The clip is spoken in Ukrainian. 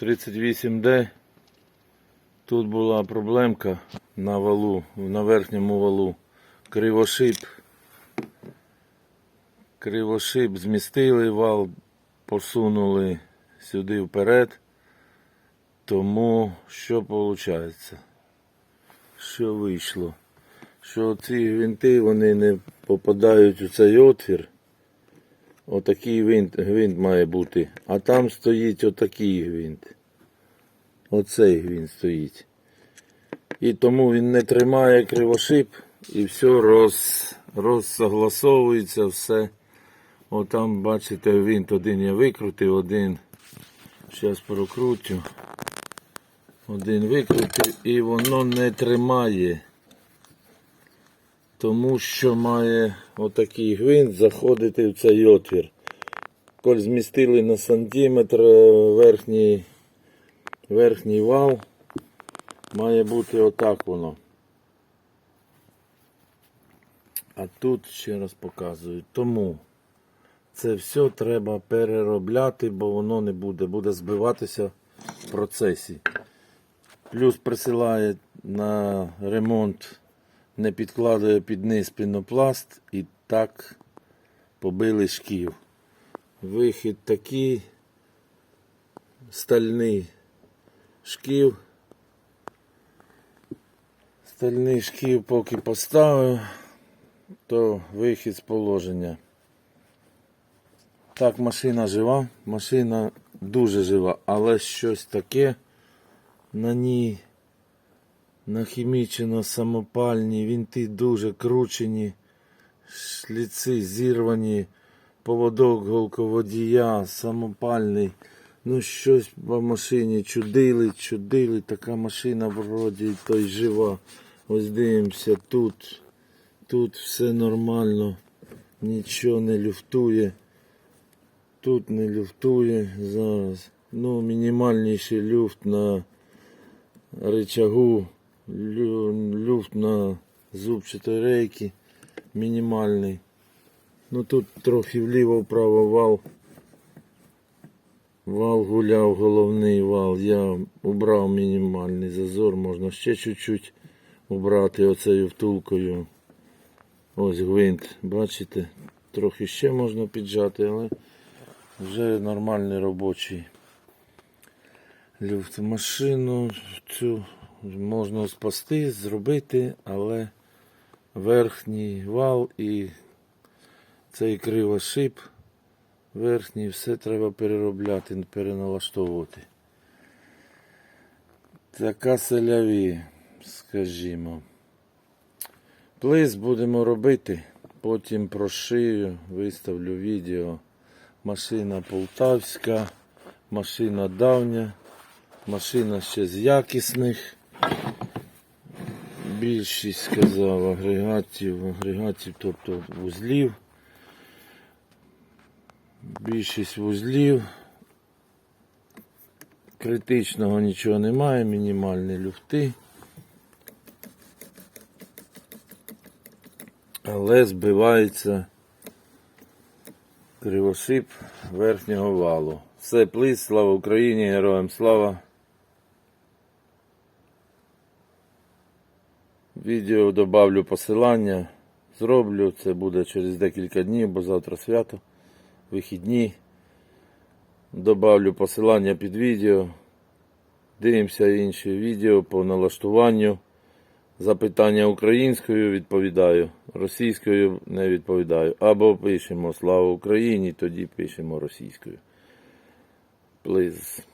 38D. Тут була проблемка на валу, на верхньому валу. Кривошип. Кривошип змістили вал, посунули сюди вперед. Тому що виходить? Що вийшло? Що ці гвинти вони не попадають у цей отвір. Отакий гвинт, гвинт має бути. А там стоїть отакий гвинт. Оцей гвинт стоїть. І тому він не тримає кривошип і все роз, розсогласовується все. Отам, бачите, гвинт один я викрутив, один. Зараз прокрутю. Один викрутив і воно не тримає. Тому що має отакий гвинт заходити в цей отвір. Коль змістили на сантиметр е, верхній, верхній вал, має бути отак воно. А тут ще раз показую. Тому це все треба переробляти, бо воно не буде, буде збиватися в процесі. Плюс присилає на ремонт, не підкладує під низ пінопласт і так побили шків. Вихід такий стальний шків. Стальний шків поки поставив, то вихід з положення. Так, машина жива, машина дуже жива, але щось таке на ній нахімічено самопальні, вінти дуже кручені, шліци зірвані, поводок голководія, самопальний. Ну щось по машині чудили, чудили, така машина вроді то й жива. Ось дивимося, тут, тут все нормально, нічого не люфтує. Тут не люфтує зараз. Ну, мінімальніший люфт на рычагу, лю- люфт на зубчатой рейки мінімальний. Ну тут трохи вліво-вправо вал. Вал гуляв, головний вал. Я убрав мінімальний зазор, можна ще чуть-чуть убрати оцею втулкою. Ось гвинт, бачите, трохи ще можна піджати, але вже нормальний робочий люфт. Машину цю можна спасти, зробити, але верхній вал і цей кривошип, верхній, все треба переробляти, переналаштовувати. Така селяві, скажімо. Плиз будемо робити, потім прошию, виставлю відео. Машина полтавська, машина давня, машина ще з якісних. Більшість сказав агрегатів, агрегатів, тобто вузлів. Більшість вузлів. Критичного нічого немає, мінімальні люфти. Але збивається кривошип верхнього валу. Все, плиз, слава Україні, героям слава. Відео добавлю посилання. Зроблю, це буде через декілька днів, бо завтра свято, вихідні. Добавлю посилання під відео. Дивимося інші відео по налаштуванню. Запитання українською відповідаю, російською не відповідаю. Або пишемо Слава Україні, тоді пишемо російською. Please.